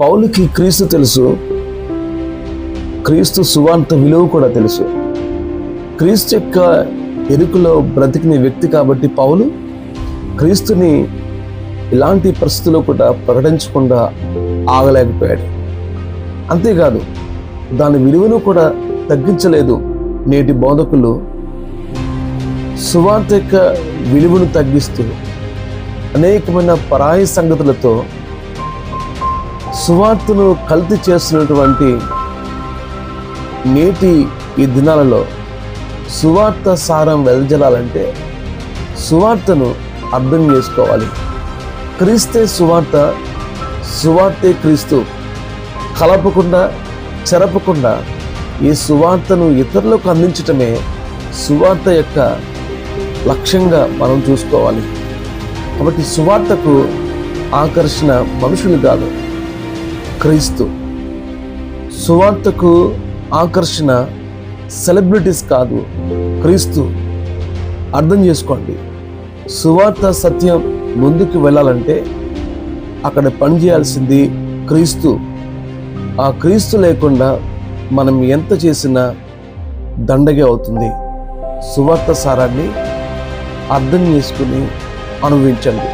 పౌలుకి క్రీస్తు తెలుసు. క్రీస్తు సువార్త విలువ కూడా తెలుసు. క్రీస్తు యొక్క ఎరుకలో బ్రతికిన వ్యక్తి కాబట్టి పౌలు క్రీస్తుని ఇలాంటి పరిస్థితుల్లో కూడా ప్రకటించకుండా ఆగలేకపోయాడు. అంతేకాదు దాని విలువను కూడా తగ్గించలేదు నేటి బోధకులు. సువార్త యొక్క విలువను తగ్గిస్తూ అనేకమైన పరాయి సంగతులతో సువార్తను కల్తీ చేస్తున్నటువంటి నేటి ఈ దినాలలో సువార్త సారం వెదజలాలంటే సువార్తను అర్థం చేసుకోవాలి. క్రీస్తే సువార్త సువార్తే క్రీస్తు కలపకుండా చెరపకుండా ఈ సువార్తను ఇతరులకు అందించటమే సువార్త యొక్క లక్ష్యంగా మనం చూసుకోవాలి. కాబట్టి సువార్తకు ఆకర్షణ మనుషులు కాదు. క్రీస్తు. సువార్తకు ఆకర్షణ సెలబ్రిటీస్ కాదు క్రీస్తు. అర్థం చేసుకోండి. సువార్త సత్యం ముందుకు వెళ్ళాలంటే అక్కడ పనిచేయాల్సింది క్రీస్తు. ఆ క్రీస్తు లేకుండా మనం ఎంత చేసినా దండగే అవుతుంది. సువార్త సారాన్ని అర్థం చేసుకుని అనుభవించండి.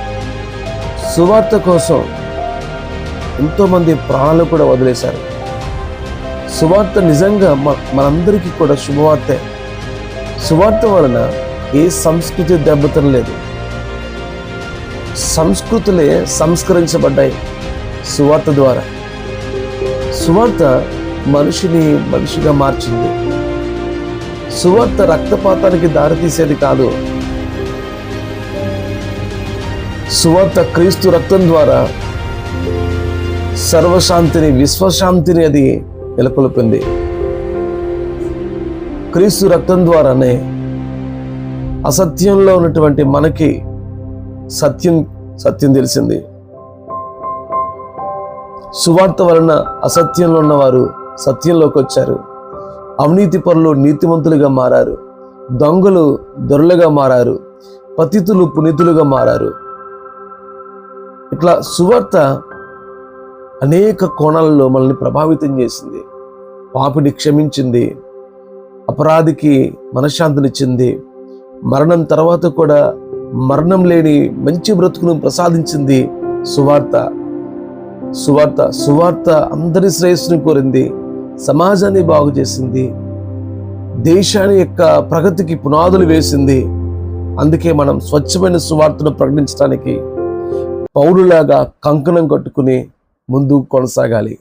సువార్త కోసం ఎంతోమంది ప్రాణాలు కూడా వదిలేశారు. సువార్త నిజంగా మ- మనందరికీ కూడా శుభవార్తే. సువార్త వలన ఏ సంస్కృతి దెబ్బతం లేదు సంస్కృతులే సంస్కరించబడ్డాయి సువార్త ద్వారా. సువార్త మనిషిని మనిషిగా మార్చింది. సువార్త రక్తపాతానికి దారితీసేది కాదు. సువార్త క్రీస్తు రక్తం ద్వారా సర్వశాంతిని విశ్వశాంతిని అది నెలకొల్పింది. క్రీస్తు రక్తం ద్వారానే అసత్యంలో ఉన్నటువంటి మనకి సత్యం సత్యం తెలిసింది. సువార్త వలన అసత్యంలో ఉన్నవారు సత్యంలోకి వచ్చారు. అవినీతి పనులు నీతిమంతులుగా మారారు. దొంగలు దొరలుగా మారారు. పతితులు పునీతులుగా మారారు. ఇట్లా సువార్త అనేక కోణాలలో మనల్ని ప్రభావితం చేసింది. పాపిని క్షమించింది. అపరాధికి మనశ్శాంతినిచ్చింది. మరణం తర్వాత కూడా మరణం లేని మంచి బ్రతుకును ప్రసాదించింది సువార్త. సువార్త సువార్త అందరి శ్రేయస్సుని కోరింది. సమాజాన్ని బాగు చేసింది. దేశాన్ని యొక్క ప్రగతికి పునాదులు వేసింది. అందుకే మనం స్వచ్ఛమైన సువార్తను ప్రకటించడానికి పౌరులాగా కంకణం కట్టుకుని ముందుకు కొనసాగాలి